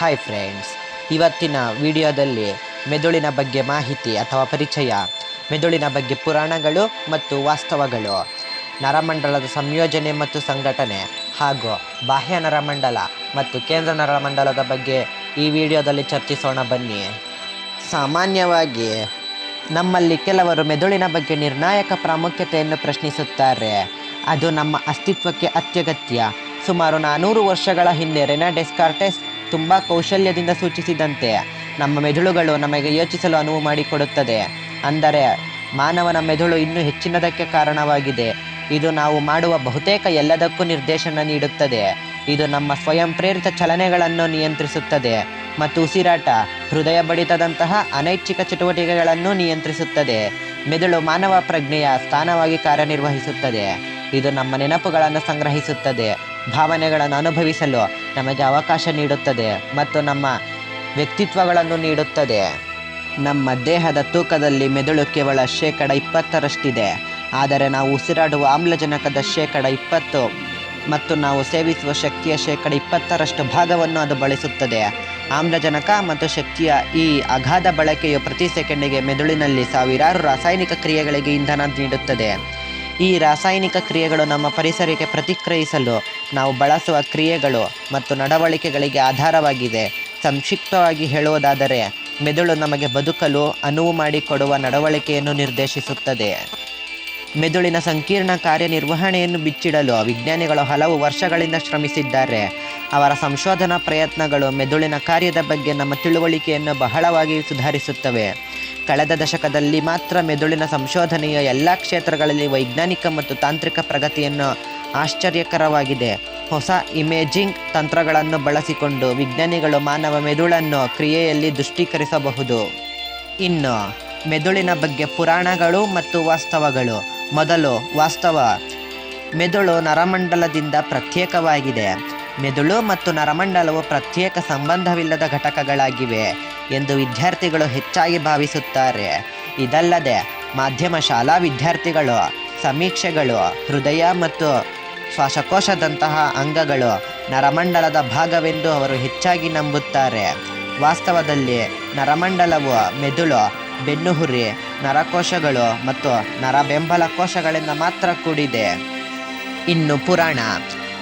Hi friends ಇವತ್ತಿನ ವಿಡಿಯೋದಲ್ಲಿ ಮೆದುಳಿನ ಬಗ್ಗೆ ಮಾಹಿತಿ ಅಥವಾ ಪರಿಚಯ. ಮೆದುಳಿನ ಬಗ್ಗೆ ಪುರಾಣಗಳು ಮತ್ತು ವಾಸ್ತವಗಳು. ನರಮಂಡಲದ ಸಂಯೋಜನೆ ಮತ್ತು ಸಂಘಟನೆ ಹಾಗೂ ಬಾಹ್ಯ ನರಮಂಡಲ ಮತ್ತು ಕೇಂದ್ರ ನರಮಂಡಲದ ಬಗ್ಗೆ ಈ ವಿಡಿಯೋದಲ್ಲಿ ಚರ್ಚಿಸೋಣ ಬನ್ನಿ. ಸಾಮಾನ್ಯವಾಗಿ ನಮ್ಮಲ್ಲಿ ಕೆಲವರು ಮೆದುಳಿನ ಬಗ್ಗೆ ನಿರ್ಣಾಯಕ ಪ್ರಾಮುಖ್ಯತೆಯನ್ನು ಪ್ರಶ್ನಿಸುತ್ತಾರೆ. ಅದು ನಮ್ಮ ಅಸ್ತಿತ್ವಕ್ಕೆ ಅತ್ಯಗತ್ಯ. ಸುಮಾರು ನಾನೂರು ವರ್ಷಗಳ ಹಿಂದೆ ರೆನಾ ಡೆಸ್ಕಾರ್ಟೆಸ್ ತುಂಬ ಕೌಶಲ್ಯದಿಂದ ಸೂಚಿಸಿದಂತೆ ನಮ್ಮ ಮೆದುಳುಗಳು ನಮಗೆ ಯೋಚಿಸಲು ಅನುವು ಮಾಡಿಕೊಡುತ್ತದೆ. ಅಂದರೆ, ಮಾನವನ ಮೆದುಳು ಇನ್ನೂ ಹೆಚ್ಚಿನದಕ್ಕೆ ಕಾರಣವಾಗಿದೆ. ಇದು ನಾವು ಮಾಡುವ ಬಹುತೇಕ ಎಲ್ಲದಕ್ಕೂ ನಿರ್ದೇಶನ ನೀಡುತ್ತದೆ. ಇದು ನಮ್ಮ ಸ್ವಯಂ ಪ್ರೇರಿತ ಚಲನೆಗಳನ್ನು ನಿಯಂತ್ರಿಸುತ್ತದೆ ಮತ್ತು ಉಸಿರಾಟ, ಹೃದಯ ಬಡಿತದಂತಹ ಅನೈಚ್ಛಿಕ ಚಟುವಟಿಕೆಗಳನ್ನು ನಿಯಂತ್ರಿಸುತ್ತದೆ. ಮೆದುಳು ಮಾನವ ಪ್ರಜ್ಞೆಯ ಸ್ಥಾನವಾಗಿ ಕಾರ್ಯನಿರ್ವಹಿಸುತ್ತದೆ. ಇದು ನಮ್ಮ ನೆನಪುಗಳನ್ನು ಸಂಗ್ರಹಿಸುತ್ತದೆ. ಭಾವನೆಗಳನ್ನು ಅನುಭವಿಸಲು ನಮಗೆ ಅವಕಾಶ ನೀಡುತ್ತದೆ ಮತ್ತು ನಮ್ಮ ವ್ಯಕ್ತಿತ್ವಗಳನ್ನು ನೀಡುತ್ತದೆ. ನಮ್ಮ ದೇಹದ ತೂಕದಲ್ಲಿ ಮೆದುಳು ಕೇವಲ ಶೇಕಡ ಇಪ್ಪತ್ತರಷ್ಟಿದೆ. ಆದರೆ ನಾವು ಉಸಿರಾಡುವ ಆಮ್ಲಜನಕದ ಶೇಕಡ ಇಪ್ಪತ್ತು ಮತ್ತು ನಾವು ಸೇವಿಸುವ ಶಕ್ತಿಯ ಶೇಕಡ ಇಪ್ಪತ್ತರಷ್ಟು ಭಾಗವನ್ನು ಅದು ಬಳಸುತ್ತದೆ. ಆಮ್ಲಜನಕ ಮತ್ತು ಶಕ್ತಿಯ ಈ ಅಗಾಧ ಬಳಕೆಯು ಪ್ರತಿ ಸೆಕೆಂಡಿಗೆ ಮೆದುಳಿನಲ್ಲಿ ಸಾವಿರಾರು ರಾಸಾಯನಿಕ ಕ್ರಿಯೆಗಳಿಗೆ ಇಂಧನ ನೀಡುತ್ತದೆ. ಈ ರಾಸಾಯನಿಕ ಕ್ರಿಯೆಗಳು ನಮ್ಮ ಪರಿಸರಕ್ಕೆ ಪ್ರತಿಕ್ರಿಯಿಸಲು ನಾವು ಬಳಸುವ ಕ್ರಿಯೆಗಳು ಮತ್ತು ನಡವಳಿಕೆಗಳಿಗೆ ಆಧಾರವಾಗಿದೆ. ಸಂಕ್ಷಿಪ್ತವಾಗಿ ಹೇಳುವುದಾದರೆ, ಮೆದುಳು ನಮಗೆ ಬದುಕಲು ಅನುವು ಮಾಡಿಕೊಡುವ ನಡವಳಿಕೆಯನ್ನು ನಿರ್ದೇಶಿಸುತ್ತದೆ. ಮೆದುಳಿನ ಸಂಕೀರ್ಣ ಕಾರ್ಯನಿರ್ವಹಣೆಯನ್ನು ಬಿಚ್ಚಿಡಲು ವಿಜ್ಞಾನಿಗಳು ಹಲವು ವರ್ಷಗಳಿಂದ ಶ್ರಮಿಸಿದ್ದಾರೆ. ಅವರ ಸಂಶೋಧನಾ ಪ್ರಯತ್ನಗಳು ಮೆದುಳಿನ ಕಾರ್ಯದ ಬಗ್ಗೆ ನಮ್ಮ ತಿಳುವಳಿಕೆಯನ್ನು ಬಹಳವಾಗಿ ಸುಧಾರಿಸುತ್ತವೆ. ಕಳೆದ ದಶಕದಲ್ಲಿ ಮಾತ್ರ ಮೆದುಳಿನ ಸಂಶೋಧನೆಯ ಎಲ್ಲ ಕ್ಷೇತ್ರಗಳಲ್ಲಿ ವೈಜ್ಞಾನಿಕ ಮತ್ತು ತಾಂತ್ರಿಕ ಪ್ರಗತಿಯನ್ನು ಆಶ್ಚರ್ಯಕರವಾಗಿದೆ. ಹೊಸ ಇಮೇಜಿಂಗ್ ತಂತ್ರಗಳನ್ನು ಬಳಸಿಕೊಂಡು ವಿಜ್ಞಾನಿಗಳು ಮಾನವ ಮೆದುಳನ್ನು ಕ್ರಿಯೆಯಲ್ಲಿ ದೃಷ್ಟೀಕರಿಸಬಹುದು. ಇನ್ನು, ಮೆದುಳಿನ ಬಗ್ಗೆ ಪುರಾಣಗಳು ಮತ್ತು ವಾಸ್ತವಗಳು. ಮೊದಲು, ವಾಸ್ತವ. ಮೆದುಳು ನರಮಂಡಲದಿಂದ ಪ್ರತ್ಯೇಕವಾಗಿದೆ. ಮೆದುಳು ಮತ್ತು ನರಮಂಡಲವು ಪ್ರತ್ಯೇಕ ಸಂಬಂಧವಿಲ್ಲದ ಘಟಕಗಳಾಗಿವೆ. ಎಂದು ವಿದ್ಯಾರ್ಥಿಗಳು ಹೆಚ್ಚಾಗಿ ಭಾವಿಸುತ್ತಾರೆ. ಇದಲ್ಲದೆ, ಮಾಧ್ಯಮ ಶಾಲಾ ವಿದ್ಯಾರ್ಥಿಗಳು, ಸಮೀಕ್ಷೆಗಳು, ಹೃದಯ ಮತ್ತು ಶ್ವಾಸಕೋಶದಂತಹ ಅಂಗಗಳು ನರಮಂಡಲದ ಭಾಗವೆಂದು ಅವರು ಹೆಚ್ಚಾಗಿ ನಂಬುತ್ತಾರೆ. ವಾಸ್ತವದಲ್ಲಿ, ನರಮಂಡಲವು ಮೆದುಳು, ಬೆನ್ನುಹುರಿ, ನರಕೋಶಗಳು ಮತ್ತು ನರಬೆಂಬಲ ಕೋಶಗಳಿಂದ ಮಾತ್ರ ಕೂಡಿದೆ. ಇನ್ನು ಪುರಾಣ.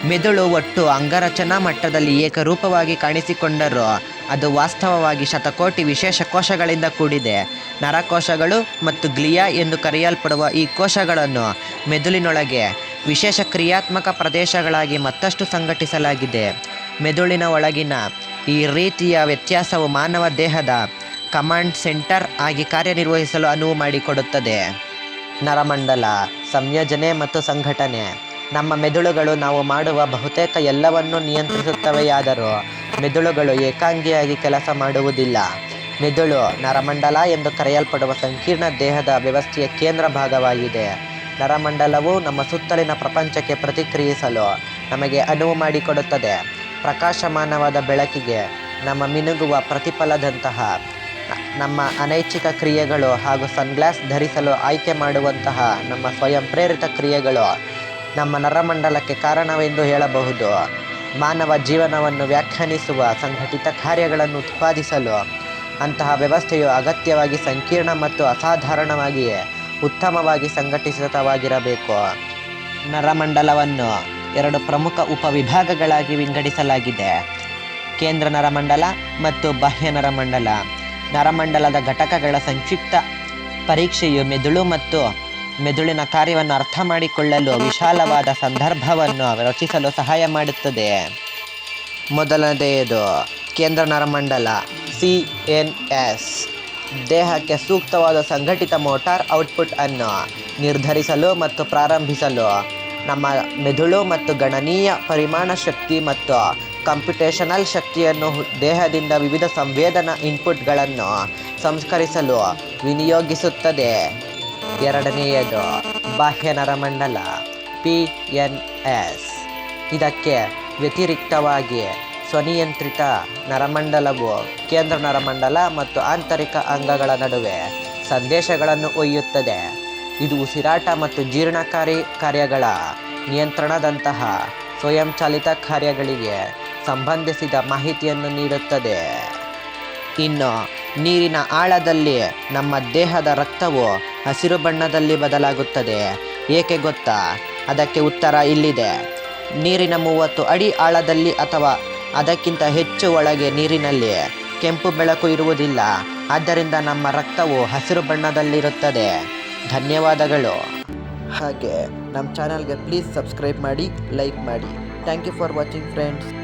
ಮೆದುಳು ಒಟ್ಟು ಅಂಗರಚನಾ ಮಟ್ಟದಲ್ಲಿ ಏಕರೂಪವಾಗಿ ಕಾಣಿಸಿಕೊಂಡರೂ. ಅದು ವಾಸ್ತವವಾಗಿ ಶತಕೋಟಿ ವಿಶೇಷ ಕೋಶಗಳಿಂದ ಕೂಡಿದೆ. ನರಕೋಶಗಳು ಮತ್ತು ಗ್ಲಿಯಾ ಎಂದು ಕರೆಯಲ್ಪಡುವ ಈ ಕೋಶಗಳನ್ನು ಮೆದುಳಿನೊಳಗೆ ವಿಶೇಷ ಕ್ರಿಯಾತ್ಮಕ ಪ್ರದೇಶಗಳಾಗಿ ಮತ್ತಷ್ಟು ಸಂಘಟಿಸಲಾಗಿದೆ. ಮೆದುಳಿನ ಒಳಗಿನ ಈ ರೀತಿಯ ವ್ಯತ್ಯಾಸವು ಮಾನವ ದೇಹದ ಕಮಾಂಡ್ ಸೆಂಟರ್ ಆಗಿ ಕಾರ್ಯನಿರ್ವಹಿಸಲು ಅನುವು ಮಾಡಿಕೊಡುತ್ತದೆ. ನರಮಂಡಲ, ಸಂಯೋಜನೆ ಮತ್ತು ಸಂಘಟನೆ. ನಮ್ಮ ಮೆದುಳುಗಳು ನಾವು ಮಾಡುವ ಬಹುತೇಕ ಎಲ್ಲವನ್ನೂ ನಿಯಂತ್ರಿಸುತ್ತವೆಯಾದರೂ ಮೆದುಳುಗಳು ಏಕಾಂಗಿಯಾಗಿ ಕೆಲಸ ಮಾಡುವುದಿಲ್ಲ. ಮೆದುಳು ನರಮಂಡಲ ಎಂದು ಕರೆಯಲ್ಪಡುವ ಸಂಕೀರ್ಣ ದೇಹದ ವ್ಯವಸ್ಥೆಯ ಕೇಂದ್ರ ಭಾಗವಾಗಿದೆ. ನರಮಂಡಲವು ನಮ್ಮ ಸುತ್ತಲಿನ ಪ್ರಪಂಚಕ್ಕೆ ಪ್ರತಿಕ್ರಿಯಿಸಲು ನಮಗೆ ಅನುವು ಮಾಡಿಕೊಡುತ್ತದೆ. ಪ್ರಕಾಶಮಾನವಾದ ಬೆಳಕಿಗೆ ನಮ್ಮ ಮಿನುಗುವ ಪ್ರತಿಫಲದಂತಹ, ನಮ್ಮ ಅನೈಚ್ಛಿಕ ಕ್ರಿಯೆಗಳು ಹಾಗೂ ಸನ್ಗ್ಲಾಸ್ ಧರಿಸಲು ಆಯ್ಕೆ ಮಾಡುವಂತಹ ನಮ್ಮ ಸ್ವಯಂ ಪ್ರೇರಿತ ಕ್ರಿಯೆಗಳು ನಮ್ಮ ನರಮಂಡಲಕ್ಕೆ ಕಾರಣವೆಂದು ಹೇಳಬಹುದು. ಮಾನವ ಜೀವನವನ್ನು ವ್ಯಾಖ್ಯಾನಿಸುವ ಸಂಘಟಿತ ಕಾರ್ಯಗಳನ್ನು ಉತ್ಪಾದಿಸಲು ಅಂತಹ ವ್ಯವಸ್ಥೆಯು ಅಗತ್ಯವಾಗಿ ಸಂಕೀರ್ಣ ಮತ್ತು ಅಸಾಧಾರಣವಾಗಿಯೇ ಉತ್ತಮವಾಗಿ ಸಂಘಟಿತವಾಗಿರಬೇಕು. ನರಮಂಡಲವನ್ನು ಎರಡು ಪ್ರಮುಖ ಉಪವಿಭಾಗಗಳಾಗಿ ವಿಂಗಡಿಸಲಾಗಿದೆ. ಕೇಂದ್ರ ನರಮಂಡಲ ಮತ್ತು ಬಾಹ್ಯ ನರಮಂಡಲ. ನರಮಂಡಲದ ಘಟಕಗಳ ಸಂಕ್ಷಿಪ್ತ ಪರೀಕ್ಷೆಯು ಮೆದುಳು ಮತ್ತು ಮೆದುಳಿನ ಕಾರ್ಯವನ್ನು ಅರ್ಥ ಮಾಡಿಕೊಳ್ಳಲು ವಿಶಾಲವಾದ ಸಂದರ್ಭವನ್ನು ರಚಿಸಲು ಸಹಾಯ ಮಾಡುತ್ತದೆ. ಮೊದಲನೆಯದು, ಕೇಂದ್ರ ನರಮಂಡಲ, ಸಿ ಎನ್ ಎಸ್. ದೇಹಕ್ಕೆ ಸೂಕ್ತವಾದ ಸಂಘಟಿತ ಮೋಟಾರ್ ಔಟ್ಪುಟ್ ಅನ್ನು ನಿರ್ಧರಿಸಲು ಮತ್ತು ಪ್ರಾರಂಭಿಸಲು ನಮ್ಮ ಮೆದುಳು ಮತ್ತು ಗಣನೀಯ ಪರಿಮಾಣ ಶಕ್ತಿ ಮತ್ತು ಕಂಪ್ಯೂಟೇಷನಲ್ ಶಕ್ತಿಯನ್ನು ದೇಹದಿಂದ ವಿವಿಧ ಸಂವೇದನಾ ಇನ್ಪುಟ್ಗಳನ್ನು ಸಂಸ್ಕರಿಸಲು ವಿನಿಯೋಗಿಸುತ್ತದೆ. ಎರಡನೆಯದು ಬಾಹ್ಯ ನರಮಂಡಲ ಪಿ ಎನ್ ಎಸ್. ಇದಕ್ಕೆ ವ್ಯತಿರಿಕ್ತವಾಗಿ ಸ್ವನಿಯಂತ್ರಿತ ನರಮಂಡಲವು ಕೇಂದ್ರ ನರಮಂಡಲ ಮತ್ತು ಆಂತರಿಕ ಅಂಗಗಳ ನಡುವೆ ಸಂದೇಶಗಳನ್ನು ಒಯ್ಯುತ್ತದೆ. ಇದು ಉಸಿರಾಟ ಮತ್ತು ಜೀರ್ಣಕಾರಿ ಕಾರ್ಯಗಳ ನಿಯಂತ್ರಣದಂತಹ ಸ್ವಯಂಚಾಲಿತ ಕಾರ್ಯಗಳಿಗೆ ಸಂಬಂಧಿಸಿದ ಮಾಹಿತಿಯನ್ನು ನೀಡುತ್ತದೆ. ಇನ್ನು ನೀರಿನ ಆಳದಲ್ಲಿ ನಮ್ಮ ದೇಹದ ರಕ್ತವು ಹಸಿರು ಬಣ್ಣದಲ್ಲಿ ಬದಲಾಗುತ್ತದೆ. ಏಕೆ ಗೊತ್ತಾ? ಅದಕ್ಕೆ ಉತ್ತರ ಇಲ್ಲಿದೆ. ನೀರಿನ ಮೂವತ್ತು ಅಡಿ ಆಳದಲ್ಲಿ ಅಥವಾ ಅದಕ್ಕಿಂತ ಹೆಚ್ಚು ಒಳಗೆ ನೀರಿನಲ್ಲಿ ಕೆಂಪು ಬೆಳಕು ಇರುವುದಿಲ್ಲ. ಆದ್ದರಿಂದ ನಮ್ಮ ರಕ್ತವು ಹಸಿರು ಬಣ್ಣದಲ್ಲಿರುತ್ತದೆ. ಧನ್ಯವಾದಗಳು. ಹಾಗೆ ನಮ್ಮ ಚಾನಲ್ಗೆ ಪ್ಲೀಸ್ ಸಬ್ಸ್ಕ್ರೈಬ್ ಮಾಡಿ, ಲೈಕ್ ಮಾಡಿ. Thank you for watching friends.